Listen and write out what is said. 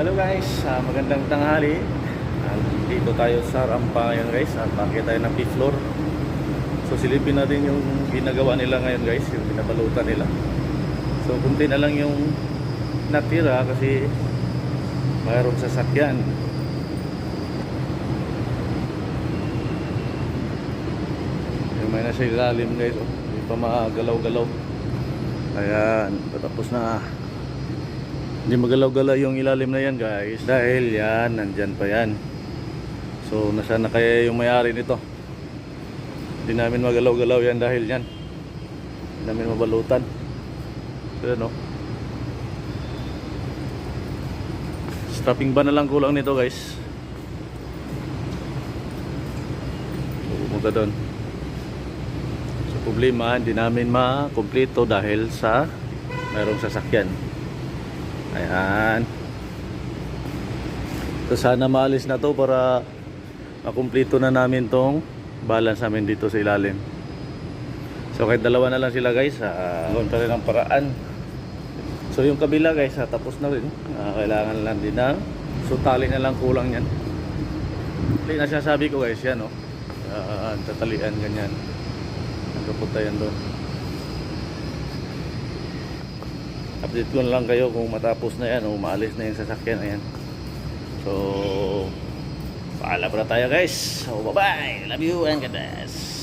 Hello guys, Ah, magandang tanghali. Ah, dito tayo sa rampa ngayon guys. Uh, Bakit tayo ng fifth floor. So silipin natin yung ginagawa nila ngayon guys, yung binabalutan nila. So kunti na lang yung natira kasi mayroong sasakyan. Yung may nasa ilalim guys, oh. hindi pa magalaw-galaw. Ayan, patapos na. Hindi magalaw-galaw yung ilalim na yan guys dahil yan, nandyan pa yan. So nasaan na kaya yung may-ari nito? Hindi namin magalaw-galaw yan dahil yan. Hindi namin mabalutan. So ano? Strapping ba na lang kulang nito guys? So pumunta doon. So problema, hindi namin makumpleto dahil sa mayroong sasakyan. Ayan. So sana maalis na to para makumpleto na namin tong balance namin dito sa ilalim. So kahit dalawa na lang sila guys, uh, pa rin ang paraan. So yung kabila guys, ah, tapos na rin. Ah, kailangan lang din ng so tali na lang kulang yan. Tali na sinasabi ko guys, yan oh. Uh, tatalian ganyan. Nagkapunta yan doon. Update ko lang kayo kung matapos na yan o maalis na yung sasakyan na yan. So, paalam na tayo guys. So, bye-bye. Love you and God bless.